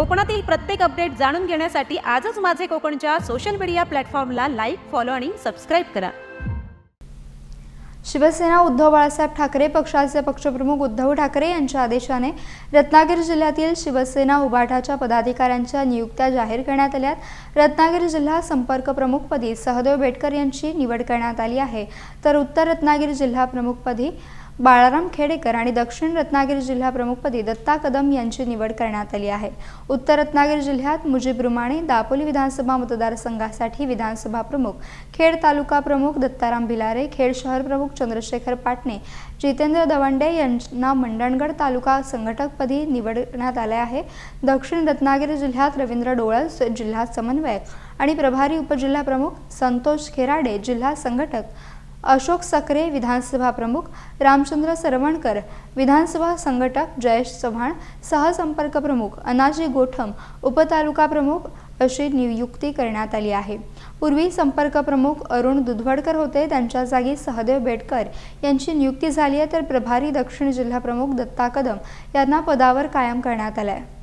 कोकणातील प्रत्येक अपडेट जाणून घेण्यासाठी आजच माझे कोकणच्या सोशल मीडिया प्लॅटफॉर्मला लाईक फॉलो आणि सबस्क्राईब करा. शिवसेना उद्धव बाळासाहेब ठाकरे पक्षाचे पक्षप्रमुख उद्धव ठाकरे यांच्या आदेशाने रत्नागिरी जिल्ह्यातील शिवसेना उभाटाच्या पदाधिकाऱ्यांच्या नियुक्त्या जाहीर करण्यात आल्यात. रत्नागिरी जिल्हा संपर्क प्रमुखपदी सहदेव बेटकर यांची निवड करण्यात आली आहे. तर उत्तर रत्नागिरी जिल्हा प्रमुखपदी बाळाराम खेडेकर आणि दक्षिण रत्नागिरी जिल्हा प्रमुखपदी दत्ता कदम यांची निवड करण्यात आली आहे. उत्तर रत्नागिरी जिल्ह्यात मुजीब रुमाणे दापोली विधानसभा मतदारसंघासाठी विधानसभा प्रमुख खेड तालुका प्रमुख दत्ताराम भिलारे खेड शहर प्रमुख चंद्रशेखर पाटणे जितेंद्र दवंडे यांना मंडणगड तालुका संघटकपदी निवडण्यात आले आहे. दक्षिण रत्नागिरी जिल्ह्यात रवींद्र डोळस जिल्हा समन्वयक आणि प्रभारी उपजिल्हा प्रमुख संतोष खेराडे जिल्हा संघटक अशोक सकरे विधानसभा प्रमुख रामचंद्र सरवणकर विधानसभा संघटक जयेश चव्हाण सहसंपर्क प्रमुख अनाजी गोठम उपतालुका प्रमुख अशी नियुक्ती करण्यात आली आहे. पूर्वी संपर्क प्रमुख अरुण दुधवडकर होते त्यांच्या जागी सहदेव बेटकर यांची नियुक्ती झाली आहे तर प्रभारी दक्षिण जिल्हा प्रमुख दत्ता कदम यांना पदावर कायम करण्यात आलं आहे